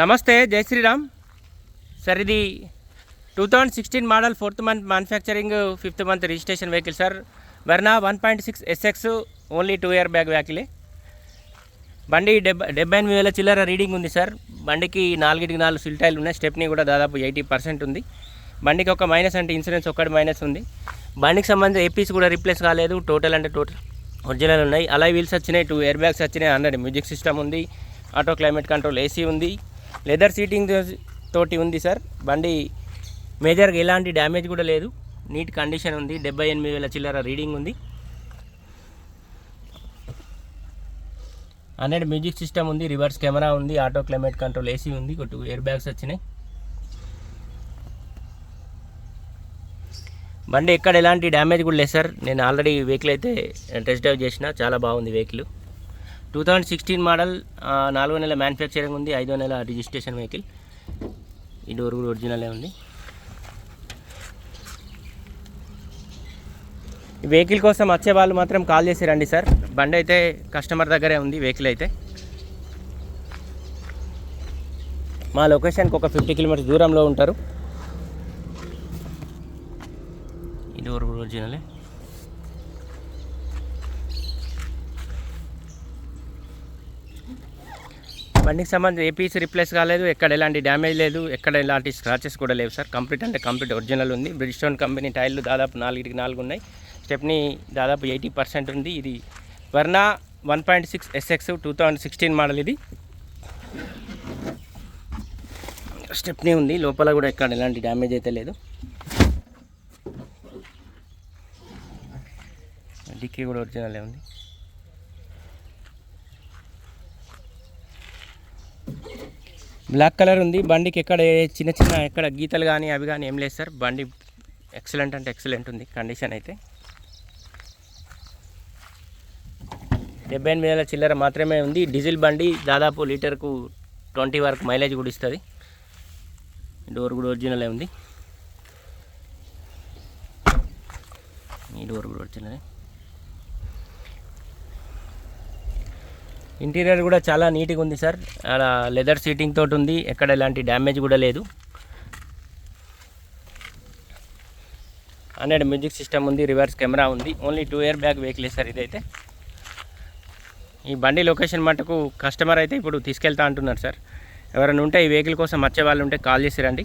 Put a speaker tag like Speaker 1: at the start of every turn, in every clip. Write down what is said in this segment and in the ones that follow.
Speaker 1: నమస్తే జై శ్రీరామ్. సార్ ఇది two thousand sixteen model fourth month manufacturing fifth month registration vehicle sir. Verna one point six SX only two air bag వెహికలే బండి డెబ్బై డెబ్బై ఎనిమిది వేల చిల్లర రీడింగ్ ఉంది సార్. బండికి నాలుగిటికి నాలుగు సిల్టైల్లు ఉన్నాయి. స్టెప్ని కూడా దాదాపు ఎయిటీ పర్సెంట్ ఉంది. బండికి ఒక మైనస్ అంటే ఇన్సూరెన్స్ ఒక్కటి మైనస్ ఉంది. బండికి సంబంధించి ఏపీస్ కూడా రీప్లేస్ కాలేదు. టోటల్ అంటే టోటల్ ఒరిజినల్ ఉన్నాయి. అలా వీల్స్ వచ్చినాయి. టూ ఇయర్ బ్యాగ్స్ వచ్చినాయి. హండ్రెడ్ మ్యూజిక్ సిస్టమ్ ఉంది. ఆటో క్లైమేట్ కంట్రోల్ ఏసీ ఉంది. లెదర్ సీటింగ్ తోటి ఉంది సార్. బండి మేజర్గా ఎలాంటి డ్యామేజ్ కూడా లేదు. నీట్ కండిషన్ ఉంది. డెబ్బై ఎనిమిది వేల చిల్లర రీడింగ్ ఉంది. హండ్రెడ్ మ్యూజిక్ సిస్టమ్ ఉంది. రివర్స్ కెమెరా ఉంది. ఆటో క్లైమేట్ కంట్రోల్ ఏసీ ఉంది. ఒక టూ ఎయిర్ బ్యాగ్స్ వచ్చినాయి. బండి ఎక్కడ ఎలాంటి డ్యామేజ్ కూడా లేదు సార్. నేను ఆల్రెడీ వెహికల్ అయితే టెస్ట్ డ్రైవ్ చేసిన. చాలా బాగుంది vehicle. Two thousand sixteen model నాలుగో నెల మ్యానుఫ్యాక్చరింగ్ ఉంది ఐదో నెల రిజిస్ట్రేషన్ వెహికల్ ఈ డోర్ కూడా ఒరిజినలే ఉంది. ఈ వెహికల్ కోసం వచ్చే వాళ్ళు మాత్రం కాల్ చేసి రండి సార్. బండి అయితే కస్టమర్ దగ్గరే ఉంది వెహికల్ అయితే. మా లొకేషన్కి ఒక ఫిఫ్టీ కిలోమీటర్స్ దూరంలో ఉంటారు. ఈ డోర్ కూడా ఒరిజినలే బండికి సంబంధించి ఏ పీస్ రిప్లేస్ కాలేదు ఎక్కడ ఎలాంటి డ్యామేజ్ లేదు ఎక్కడ ఎలాంటి స్క్రాచెస్ కూడా లేవు సార్. కంప్లీట్ అంటే కంప్లీట్ ఒరిజినల్ ఉంది. బ్రిడ్స్టోన్ కంపెనీ టైర్లు దాదాపు నాలుగుకి నాలుగు ఉన్నాయి. స్టెప్ని దాదాపు ఎయిటీ పర్సెంట్ ఉంది. ఇది Verna one point six SX two thousand sixteen model ఇది. స్టెప్నీ ఉంది. లోపల కూడా ఎక్కడ ఎలాంటి డ్యామేజ్ అయితే లేదు. డిక్కీ కూడా ఒరిజినలే ఉంది. బ్లాక్ కలర్ ఉంది. బండికి ఎక్కడ ఏ చిన్న చిన్న ఎక్కడ గీతలు కానీ అవి కానీ ఏం లేదు సార్. బండి ఎక్సలెంట్ అంటే ఎక్సలెంట్ ఉంది కండిషన్ అయితే. డెబ్బై ఎనిమిది వేల చిల్లర మాత్రమే ఉంది. డీజిల్ బండి దాదాపు లీటర్కు ట్వంటీ వరకు మైలేజ్ కూడా ఇస్తుంది. డోర్ కూడా ఒరిజినలే ఉంది. ఈ డోర్ కూడా ఒరిజినలే ఇంటీరియర్ కూడా చాలా నీట్గా ఉంది సార్. అలా లెదర్ సీటింగ్ తోటి ఉంది. ఎక్కడ ఎలాంటి డ్యామేజ్ కూడా లేదు. హండ్రెడ్ మ్యూజిక్ సిస్టమ్ ఉంది రివర్స్ కెమెరా ఉంది. Only two airbag vehicle sir ఇదైతే. ఈ బండి లొకేషన్ మటుకు కస్టమర్ అయితే ఇప్పుడు తీసుకెళ్తా అంటున్నారు సార్. ఎవరైనా ఉంటే ఈ వెహికల్ కోసం వచ్చే వాళ్ళు ఉంటే కాల్ చేసి రండి.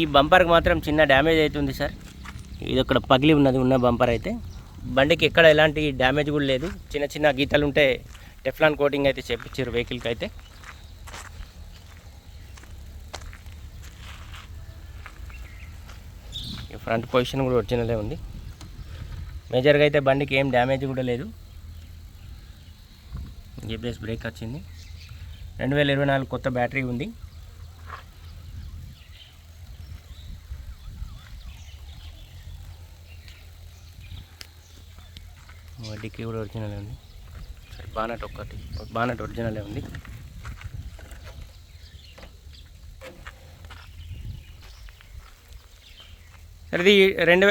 Speaker 1: ఈ బంపర్కి మాత్రం చిన్న డ్యామేజ్ అవుతుంది సార్. ఇది ఒక పగిలి ఉన్నది ఉన్న బంపర్ అయితే. బండికి ఎక్కడ ఎలాంటి డ్యామేజ్ కూడా లేదు. చిన్న చిన్న గీతలు ఉంటే టెఫ్లాన్ కోటింగ్ అయితే చేపించారు వెహికల్కి అయితే. ఫ్రంట్ పొజిషన్ కూడా ఒరిజినలే ఉంది. మేజర్గా అయితే బండికి ఏం డ్యామేజ్ కూడా లేదు. జీపీఎస్ బ్రేక్ వచ్చింది. రెండు వేల ఇరవై నాలుగు కొత్త బ్యాటరీ ఉంది. డిక్కీ కూడా ఒరిజినలే ఉంది. సరే బానట్ ఒక్కటి. బానట్ ఒరిజినలే ఉంది. సార్ ఇది రెండు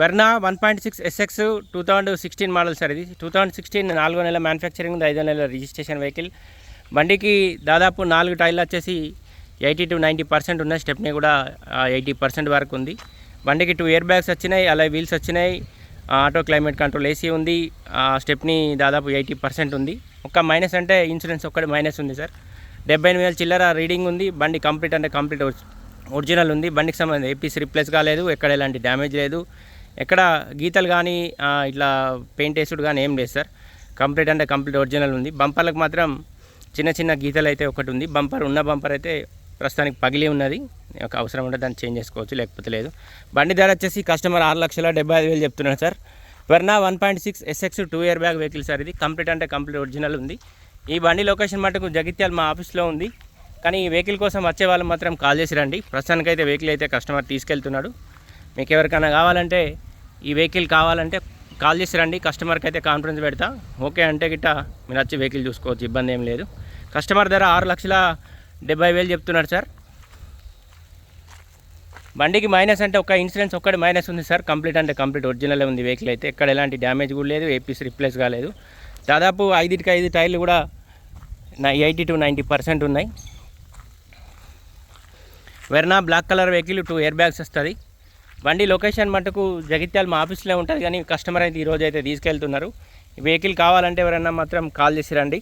Speaker 1: Verna one point six SX two thousand sixteen model sir ఇది. టూ థౌజండ్ సిక్స్టీన్ నాలుగో నెల మ్యానుఫ్యాక్చరింగ్ ఉంది. ఐదో నెల రిజిస్ట్రేషన్ వెహికల్ బండికి దాదాపు నాలుగు టైర్లు వచ్చేసి ఎయిటీ టు నైంటీ పర్సెంట్ ఉన్నాయి స్టెప్ని కూడా ఎయిటీ పర్సెంట్ వరకు ఉంది. బండికి టూ ఇయర్ బ్యాగ్స్ వచ్చినాయి అలాగే వీల్స్ వచ్చినాయి. ఆటో క్లైమేట్ కంట్రోల్ ఏసీ ఉంది. స్టెప్ని దాదాపు ఎయిటీ పర్సెంట్ ఉంది. ఒక మైనస్ అంటే ఇన్సూరెన్స్ ఒక్కటి మైనస్ ఉంది సార్. డెబ్బై ఎనిమిది వేల చిల్లర రీడింగ్ ఉంది. బండి కంప్లీట్ అంటే కంప్లీట్ ఒరిజినల్ ఉంది. బండికి సంబంధించి ఏపీస్ రిప్లేస్ కాలేదు. ఎక్కడ ఎలాంటి డ్యామేజ్ లేదు. ఎక్కడ గీతలు కానీ ఇట్లా పెయింట్ వేసుడు కానీ ఏం లేదు సార్. కంప్లీట్ అంటే కంప్లీట్ ఒరిజినల్ ఉంది. బంపర్లకు మాత్రం చిన్న చిన్న గీతలు అయితే ఒకటి ఉంది. బంపర్ ఉన్న బంపర్ అయితే ప్రస్తుతానికి పగిలి ఉన్నది. ఒక అవసరం ఉంటే దాన్ని చేంజ్ చేసుకోవచ్చు లేకపోతే లేదు. బండి ధర వచ్చేసి కస్టమర్ ఆరు లక్షల డెబ్బై ఐదు వేలు చెప్తున్నాడు sir. Verna one point six SX two airbag vehicle sir ఇది. కంప్లీట్ అంటే కంప్లీట్ ఒరిజినల్ ఉంది. ఈ బండి లొకేషన్ మటుకు జగిత్యాల మా ఆఫీస్లో ఉంది. కానీ ఈ వెహికల్ కోసం వచ్చే వాళ్ళు మాత్రం కాల్ చేసి రండి. ప్రస్తుతానికైతే వెహికల్ అయితే కస్టమర్ తీసుకెళ్తున్నాడు. మీకు ఎవరికైనా కావాలంటే ఈ వెహికల్ కావాలంటే కాల్ చేసి రండి. కస్టమర్కి అయితే కాన్ఫరెన్స్ పెడతా. ఓకే అంటే గిట్ట మీరు వచ్చి వెహికల్ చూసుకోవచ్చు. ఇబ్బంది ఏం లేదు. కస్టమర్ ధర ఆరు లక్షల డెబ్బై వేలు చెప్తున్నారు సార్. బండికి మైనస్ అంటే ఒక ఇన్సూరెన్స్ ఒక్కటి మైనస్ ఉంది సార్. కంప్లీట్ అంటే కంప్లీట్ ఒరిజినల్ ఉంది వెహికల్ అయితే. ఎక్కడ ఎలాంటి డ్యామేజ్ కూడా లేదు ఏపీస్ రిప్లేస్ కాలేదు. దాదాపు ఐదుటికి ఐదు టైర్లు కూడా ఎయిటీ టు నైంటీ పర్సెంట్ ఉన్నాయి. Verna black colour vehicle two airbags వస్తుంది. బండి లొకేషన్ మటుకు జగిత్యాల మా ఆఫీస్లో ఉంటుంది కానీ కస్టమర్ అయితే ఈరోజు అయితే తీసుకెళ్తున్నారు. వెహికల్ కావాలంటే ఎవరైనా మాత్రం కాల్ చేసి రండి.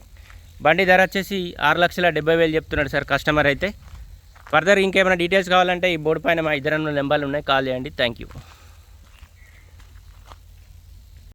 Speaker 1: బండి ధర వచ్చేసి ఆరు లక్షల డెబ్బై వేలు చెప్తున్నాడు సార్ కస్టమర్ అయితే. ఫర్దర్ ఇంకేమైనా డీటెయిల్స్ కావాలంటే ఈ బోర్డు పైన మా ఇద్దరు నెంబర్లు ఉన్నాయి. కాల్ చేయండి. Thank you.